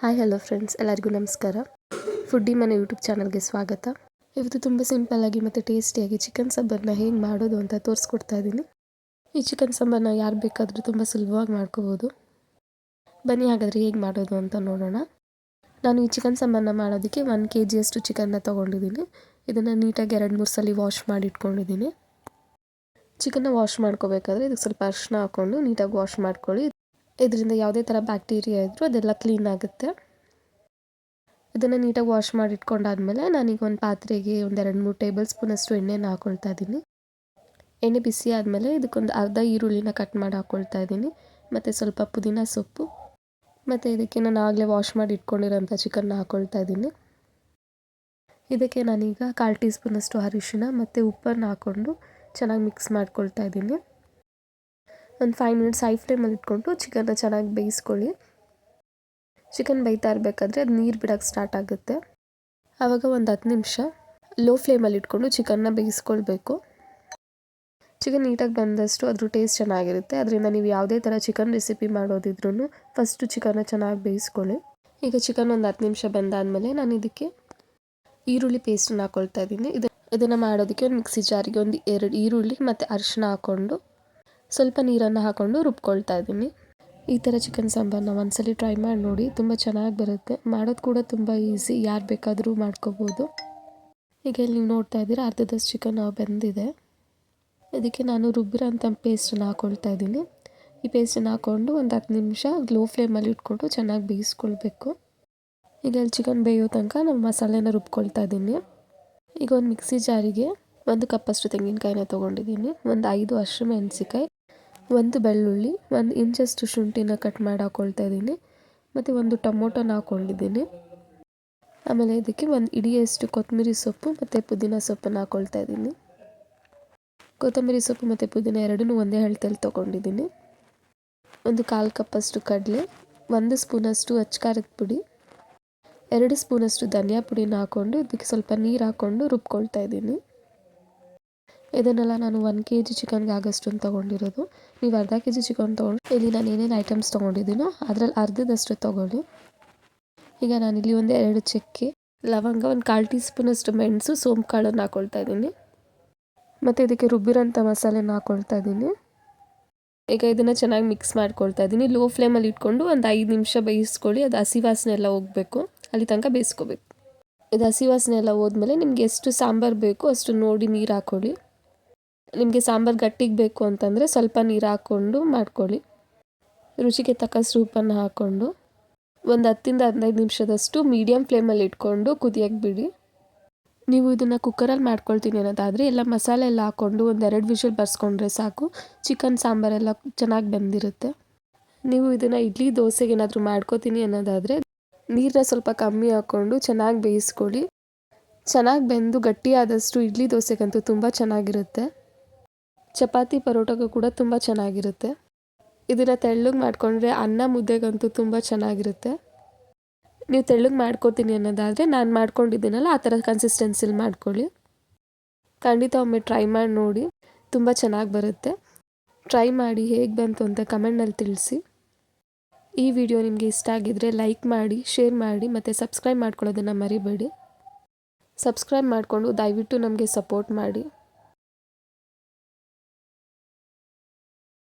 Hi hello friends ಎಲ್ಲರಿಗೂ ನಮಸ್ಕಾರ. Foodie ಮನೆ ಯೂಟ್ಯೂಬ್ ಚಾನಲ್ಗೆ ಸ್ವಾಗತ. ಇವತ್ತು ತುಂಬ ಸಿಂಪಲ್ಲಾಗಿ ಮತ್ತು ಟೇಸ್ಟಿಯಾಗಿ ಚಿಕನ್ ಸಾಂಬಾರನ್ನ ಹೇಗೆ ಮಾಡೋದು ಅಂತ ತೋರಿಸ್ಕೊಡ್ತಾ ಇದ್ದೀನಿ ಈ ಚಿಕನ್ ಸಾಂಬಾರನ್ನ ಯಾರು ಬೇಕಾದರೂ ತುಂಬ ಸುಲಭವಾಗಿ ಮಾಡ್ಕೋಬೋದು. ಬನ್ನಿ ಹಾಗಾದರೆ ಹೇಗೆ ಮಾಡೋದು ಅಂತ ನೋಡೋಣ. ನಾನು ಈ ಚಿಕನ್ ಸಾಂಬಾರನ್ನ ಮಾಡೋದಕ್ಕೆ ಒನ್ ಕೆ ಜಿಯಷ್ಟು ಚಿಕನ್ನ ತೊಗೊಂಡಿದ್ದೀನಿ. ಇದನ್ನು ನೀಟಾಗಿ ಎರಡು ಮೂರು ಸಲ ವಾಶ್ ಮಾಡಿ ಇಟ್ಕೊಂಡಿದ್ದೀನಿ. ಚಿಕನ್ನ ವಾಶ್ ಮಾಡ್ಕೋಬೇಕಾದ್ರೆ ಇದಕ್ಕೆ ಸ್ವಲ್ಪ ಅರಿಶಿನ ಹಾಕ್ಕೊಂಡು ನೀಟಾಗಿ ವಾಶ್ ಮಾಡ್ಕೊಳ್ಳಿ. ಇದರಿಂದ ಯಾವುದೇ ಥರ ಬ್ಯಾಕ್ಟೀರಿಯಾ ಇದ್ದರೂ ಅದೆಲ್ಲ ಕ್ಲೀನ್ ಆಗುತ್ತೆ. ಇದನ್ನು ನೀಟಾಗಿ ವಾಶ್ ಮಾಡಿ ಇಟ್ಕೊಂಡಾದ್ಮೇಲೆ ನಾನೀಗ ಒಂದು ಪಾತ್ರೆಗೆ ಒಂದು ಎರಡು ಮೂರು ಟೇಬಲ್ ಸ್ಪೂನಷ್ಟು ಎಣ್ಣೆನ ಹಾಕ್ಕೊಳ್ತಾ ಇದ್ದೀನಿ. ಎಣ್ಣೆ ಬಿಸಿ ಆದಮೇಲೆ ಇದಕ್ಕೊಂದು ಅರ್ಧ ಈರುಳ್ಳಿನ ಕಟ್ ಮಾಡಿ ಹಾಕ್ಕೊಳ್ತಾ ಇದ್ದೀನಿ. ಮತ್ತು ಸ್ವಲ್ಪ ಪುದೀನ ಸೊಪ್ಪು. ಮತ್ತು ಇದಕ್ಕೆ ನಾನು ಆಗಲೇ ವಾಶ್ ಮಾಡಿ ಇಟ್ಕೊಂಡಿರೋಂಥ ಚಿಕನ್ನ ಹಾಕ್ಕೊಳ್ತಾ ಇದ್ದೀನಿ. ಇದಕ್ಕೆ ನಾನೀಗ ಕಾಲು ಟೀ ಸ್ಪೂನಷ್ಟು ಅರಿಶಿನ ಮತ್ತು ಉಪ್ಪನ್ನು ಹಾಕ್ಕೊಂಡು ಚೆನ್ನಾಗಿ ಮಿಕ್ಸ್ ಮಾಡ್ಕೊಳ್ತಾ ಇದ್ದೀನಿ. ಒಂದು ಫೈವ್ ಮಿನಿಟ್ಸ್ ಹೈ ಫ್ಲೇಮಲ್ಲಿ ಇಟ್ಕೊಂಡು ಚಿಕನ್ನ ಚೆನ್ನಾಗಿ ಬೇಯಿಸ್ಕೊಳ್ಳಿ. ಚಿಕನ್ ಬೇಯ್ತಾ ಇರಬೇಕಾದ್ರೆ ಅದು ನೀರು ಬಿಡೋಕ್ಕೆ ಸ್ಟಾರ್ಟ್ ಆಗುತ್ತೆ. ಆವಾಗ ಒಂದು ಹತ್ತು ನಿಮಿಷ ಲೋ ಫ್ಲೇಮಲ್ಲಿ ಇಟ್ಕೊಂಡು ಚಿಕನ್ನ ಬೇಯಿಸ್ಕೊಳ್ಬೇಕು. ಚಿಕನ್ ನೀಟಾಗಿ ಬಂದಷ್ಟು ಅದ್ರ ಟೇಸ್ಟ್ ಚೆನ್ನಾಗಿರುತ್ತೆ. ಅದರಿಂದ ನೀವು ಯಾವುದೇ ಥರ ಚಿಕನ್ ರೆಸಿಪಿ ಮಾಡೋದಿದ್ರೂ ಫಸ್ಟು ಚಿಕನ್ನ ಚೆನ್ನಾಗಿ ಬೇಯಿಸ್ಕೊಳ್ಳಿ. ಈಗ ಚಿಕನ್ ಒಂದು ಹತ್ತು ನಿಮಿಷ ಬಂದಾದಮೇಲೆ ನಾನು ಇದಕ್ಕೆ ಈರುಳ್ಳಿ ಪೇಸ್ಟನ್ನು ಹಾಕ್ಕೊಳ್ತಾ ಇದ್ದೀನಿ. ಇದು ಇದನ್ನು ಮಾಡೋದಕ್ಕೆ ಒಂದು ಮಿಕ್ಸಿ ಜಾರಿಗೆ ಒಂದು ಎರಡು ಈರುಳ್ಳಿ ಮತ್ತು ಅರಿಶಿನ ಹಾಕ್ಕೊಂಡು ಸ್ವಲ್ಪ ನೀರನ್ನು ಹಾಕ್ಕೊಂಡು ರುಬ್ಕೊಳ್ತಾ ಇದ್ದೀನಿ. ಈ ಥರ ಚಿಕನ್ ಸಾಂಬಾರನ್ನ ಒಂದ್ಸಲಿ ಟ್ರೈ ಮಾಡಿ ನೋಡಿ, ತುಂಬ ಚೆನ್ನಾಗಿ ಬರುತ್ತೆ. ಮಾಡೋದು ಕೂಡ ತುಂಬ ಈಸಿ ಯಾರು ಬೇಕಾದರೂ ಮಾಡ್ಕೋಬೋದು. ಈಗ ಇಲ್ಲಿ ನೀವು ನೋಡ್ತಾ ಇದ್ದೀರಾ, ಅರ್ಧದಷ್ಟು ಚಿಕನ್ ಬೆಂದಿದೆ. ಇದಕ್ಕೆ ನಾನು ರುಬ್ಬಿರೋಂಥ ಪೇಸ್ಟನ್ನು ಹಾಕ್ಕೊಳ್ತಾ ಇದ್ದೀನಿ. ಈ ಪೇಸ್ಟನ್ನು ಹಾಕ್ಕೊಂಡು ಒಂದು ಹತ್ತು ನಿಮಿಷ ಲೋ ಫ್ಲೇಮಲ್ಲಿ ಇಟ್ಕೊಂಡು ಚೆನ್ನಾಗಿ ಬೇಯಿಸ್ಕೊಳ್ಬೇಕು. ಈಗ ಅಲ್ಲಿ ಚಿಕನ್ ಬೇಯೋ ತನಕ ನಾನು ಮಸಾಲೆನ ರುಬ್ಕೊಳ್ತಾ ಇದ್ದೀನಿ. ಈಗ ಒಂದು ಮಿಕ್ಸಿ ಜಾರಿಗೆ ಒಂದು ಕಪ್ಪಷ್ಟು ತೆಂಗಿನಕಾಯಿನ ತೊಗೊಂಡಿದ್ದೀನಿ. ಒಂದು ಐದು ಹಸಿಮೆಣಸಿಕಾಯಿ ಒಂದು ಬೆಳ್ಳುಳ್ಳಿ, ಒಂದು ಇಂಚಷ್ಟು ಶುಂಠಿನ ಕಟ್ ಮಾಡಿ ಹಾಕ್ಕೊಳ್ತಾ ಇದ್ದೀನಿ. ಮತ್ತು ಒಂದು ಟೊಮೊಟೊನ ಹಾಕ್ಕೊಂಡಿದ್ದೀನಿ ಆಮೇಲೆ ಇದಕ್ಕೆ ಒಂದು ಇಡಿಯಷ್ಟು ಕೊತ್ತಂಬರಿ ಸೊಪ್ಪು ಮತ್ತು ಪುದೀನ ಸೊಪ್ಪನ್ನು ಹಾಕ್ಕೊಳ್ತಾ ಇದ್ದೀನಿ. ಕೊತ್ತಂಬರಿ ಸೊಪ್ಪು ಮತ್ತು ಪುದೀನ ಎರಡನ್ನೂ ಒಂದೇ ಹಳ್ತಲ್ಲಿ ತೊಗೊಂಡಿದ್ದೀನಿ. ಒಂದು ಕಾಲು ಕಪ್ಪಷ್ಟು ಕಡಲೆ, ಒಂದು ಸ್ಪೂನಷ್ಟು ಅಚ್ಕಾರದ ಪುಡಿ, ಎರಡು ಸ್ಪೂನಷ್ಟು ಧನಿಯಾ ಪುಡಿನ ಹಾಕ್ಕೊಂಡು ಇದಕ್ಕೆ ಸ್ವಲ್ಪ ನೀರು ಹಾಕ್ಕೊಂಡು ರುಬ್ಕೊಳ್ತಾ ಇದ್ದೀನಿ. ಇದನ್ನೆಲ್ಲ ನಾನು ಒನ್ ಕೆ ಜಿ ಚಿಕನ್ಗೆ ಆಗೋಷ್ಟನ್ನು ತೊಗೊಂಡಿರೋದು. ನೀವು ಅರ್ಧ ಕೆ ಜಿ ಚಿಕನ್ ತೊಗೊಂಡು, ಇಲ್ಲಿ ನಾನು ಏನೇನು ಐಟಮ್ಸ್ ತೊಗೊಂಡಿದ್ದೀನೋ ಅದರಲ್ಲಿ ಅರ್ಧದಷ್ಟು ತೊಗೊಳ್ಳಿ. ಈಗ ನಾನಿಲ್ಲಿ ಒಂದು ಎರಡು ಚಕ್ಕೆ ಲವಂಗ, ಒಂದು ಕಾಲು ಟೀ ಸ್ಪೂನಷ್ಟು ಮೆಣಸು, ಸೋಂಪು ಕಾಳನ್ನು ಹಾಕೊಳ್ತಾ ಇದ್ದೀನಿ. ಮತ್ತು ಇದಕ್ಕೆ ರುಬ್ಬಿರೋಂಥ ಮಸಾಲೆನ ಹಾಕೊಳ್ತಾ ಇದ್ದೀನಿ. ಈಗ ಇದನ್ನು ಚೆನ್ನಾಗಿ ಮಿಕ್ಸ್ ಮಾಡ್ಕೊಳ್ತಾ ಇದ್ದೀನಿ. ಲೋ ಫ್ಲೇಮಲ್ಲಿ ಇಟ್ಕೊಂಡು ಒಂದು ಐದು ನಿಮಿಷ ಬೇಯಿಸ್ಕೊಳ್ಳಿ. ಅದು ಹಸಿ ವಾಸನೆ ಎಲ್ಲ ಹೋಗಬೇಕು. ಅಲ್ಲಿ ತನಕ ಬೇಯಿಸ್ಕೋಬೇಕು. ಇದು ಹಸಿ ವಾಸನೆ ಎಲ್ಲ ಹೋದ್ಮೇಲೆ ನಿಮಗೆ ಎಷ್ಟು ಸಾಂಬಾರು ಬೇಕೋ ಅಷ್ಟು ನೋಡಿ ನೀರು ಹಾಕ್ಕೊಳ್ಳಿ ನಿಮಗೆ ಸಾಂಬಾರು ಗಟ್ಟಿಗೆ ಬೇಕು ಅಂತಂದರೆ ಸ್ವಲ್ಪ ನೀರು ಹಾಕ್ಕೊಂಡು ಮಾಡ್ಕೊಳ್ಳಿ. ರುಚಿಗೆ ತಕ್ಕಷ್ಟು ಸೂಪನ್ನು ಹಾಕ್ಕೊಂಡು ಒಂದು ಹತ್ತಿಂದ ಹದಿನೈದು ನಿಮಿಷದಷ್ಟು ಮೀಡಿಯಮ್ ಫ್ಲೇಮಲ್ಲಿ ಇಟ್ಕೊಂಡು ಕುದಿಯಕ್ಕೆ ಬಿಡಿ. ನೀವು ಇದನ್ನು ಕುಕ್ಕರಲ್ಲಿ ಮಾಡ್ಕೊಳ್ತೀನಿ ಅನ್ನೋದಾದರೆ ಎಲ್ಲ ಮಸಾಲೆ ಎಲ್ಲ ಹಾಕ್ಕೊಂಡು ಒಂದು ಎರಡು ವಿಷಲ್ ಬರ್ಸ್ಕೊಂಡ್ರೆ ಸಾಕು. ಚಿಕನ್ ಸಾಂಬಾರೆಲ್ಲ ಚೆನ್ನಾಗಿ ಬೆಂದಿರುತ್ತೆ. ನೀವು ಇದನ್ನು ಇಡ್ಲಿ, ದೋಸೆಗೆ ಏನಾದರೂ ಮಾಡ್ಕೋತೀನಿ ಅನ್ನೋದಾದರೆ ನೀರನ್ನ ಸ್ವಲ್ಪ ಕಮ್ಮಿ ಹಾಕ್ಕೊಂಡು ಚೆನ್ನಾಗಿ ಬೇಯಿಸ್ಕೊಳ್ಳಿ. ಚೆನ್ನಾಗಿ ಬೆಂದು ಗಟ್ಟಿಯಾದಷ್ಟು ಇಡ್ಲಿ, ದೋಸೆಗಂತೂ ತುಂಬ ಚೆನ್ನಾಗಿರುತ್ತೆ. ಚಪಾತಿ ಪರೋಟಗೂ ಕೂಡ ತುಂಬ ಚೆನ್ನಾಗಿರುತ್ತೆ. ಇದನ್ನು ತೆಳ್ಳಗೆ ಮಾಡಿಕೊಂಡ್ರೆ ಅನ್ನ ಮುದ್ದೆಗಂತೂ ತುಂಬ ಚೆನ್ನಾಗಿರುತ್ತೆ. ನೀವು ತೆಳ್ಳಗೆ ಮಾಡ್ಕೊತೀನಿ ಅನ್ನೋದಾದರೆ ನಾನು ಮಾಡ್ಕೊಂಡಿದ್ದೀನಲ್ಲ ಆ ಥರ ಕನ್ಸಿಸ್ಟೆನ್ಸಿಲಿ ಮಾಡ್ಕೊಳ್ಳಿ. ಖಂಡಿತ ಒಮ್ಮೆ ಟ್ರೈ ಮಾಡಿ ನೋಡಿ, ತುಂಬ ಚೆನ್ನಾಗಿ ಬರುತ್ತೆ. ಟ್ರೈ ಮಾಡಿ ಹೇಗೆ ಬಂತು ಅಂತ ಕಮೆಂಟ್ನಲ್ಲಿ ತಿಳಿಸಿ. ಈ ವಿಡಿಯೋ ನಿಮಗೆ ಇಷ್ಟ ಆಗಿದ್ದರೆ ಲೈಕ್ ಮಾಡಿ, ಶೇರ್ ಮಾಡಿ, ಮತ್ತು ಸಬ್ಸ್ಕ್ರೈಬ್ ಮಾಡ್ಕೊಳ್ಳೋದನ್ನು ಮರಿಬೇಡಿ. ಸಬ್ಸ್ಕ್ರೈಬ್ ಮಾಡಿಕೊಂಡು ದಯವಿಟ್ಟು ನಮಗೆ ಸಪೋರ್ಟ್ ಮಾಡಿ.